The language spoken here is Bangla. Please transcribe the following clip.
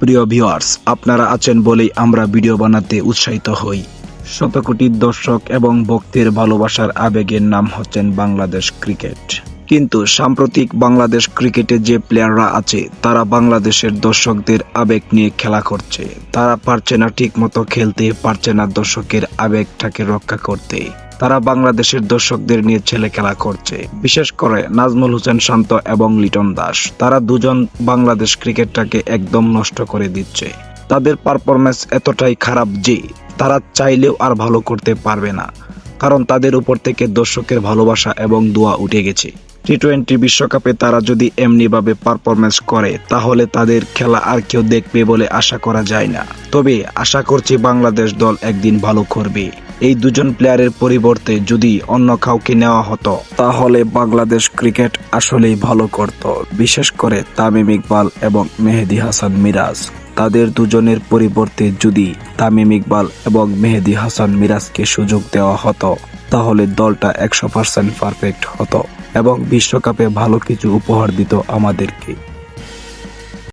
প্রিয় ভিউয়ার্স আপনারা আছেন বলেই আমরা ভিডিও বানাতে উৎসাহিত হই। শতকোটি দর্শক এবং ভক্তের ভালোবাসার আবেগের নাম হচ্ছেন বাংলাদেশ ক্রিকেট। কিন্তু সাম্প্রতিক বাংলাদেশ ক্রিকেটে যে প্লেয়াররা আছে, তারা বাংলাদেশের দর্শকদের আবেগ নিয়ে খেলা করছে। তারা পারছে না ঠিক মতো খেলতে, পারছে না দর্শকের আবেগটাকে রক্ষা করতে। তারা বাংলাদেশের দর্শকদের নিয়ে ছেলে খেলা করছে। বিশেষ করে নাজমুল হোসেন শান্ত এবং লিটন দাস। তারা দুজন বাংলাদেশ ক্রিকেটটাকে একদম নষ্ট করে দিচ্ছে। তাদের পারফরমেন্স এতটাই খারাপ যে, তারা চাইলেও আর ভালো করতে পারবে না। কারণ তাদের উপর থেকে দর্শকের ভালোবাসা এবং দোয়া উঠে গেছে। টি টোয়েন্টি বিশ্বকাপে তারা যদি এমনিভাবে পারফরমেন্স করে, তাহলে তাদের খেলা আর কেউ দেখবে বলে আশা করা যায় না। তবে আশা করছি বাংলাদেশ দল একদিন ভালো করবে। এই দুজন প্লেয়ারের পরিবর্তে যদি অন্য কাউকে নেওয়া হতো, তাহলে বাংলাদেশ ক্রিকেট আসলেই ভালো করত। বিশেষ করে তামিম ইকবাল এবং মেহেদি হাসান মিরাজ। তাদের দুজনের পরিবর্তে যদি তামিম ইকবাল এবং মেহেদি হাসান মিরাজকে সুযোগ দেওয়া হতো তাহলে দলটা একশো পার্সেন্ট পারফেক্ট হতো এবং বিশ্বকাপে ভালো কিছু উপহার দিত আমাদেরকে।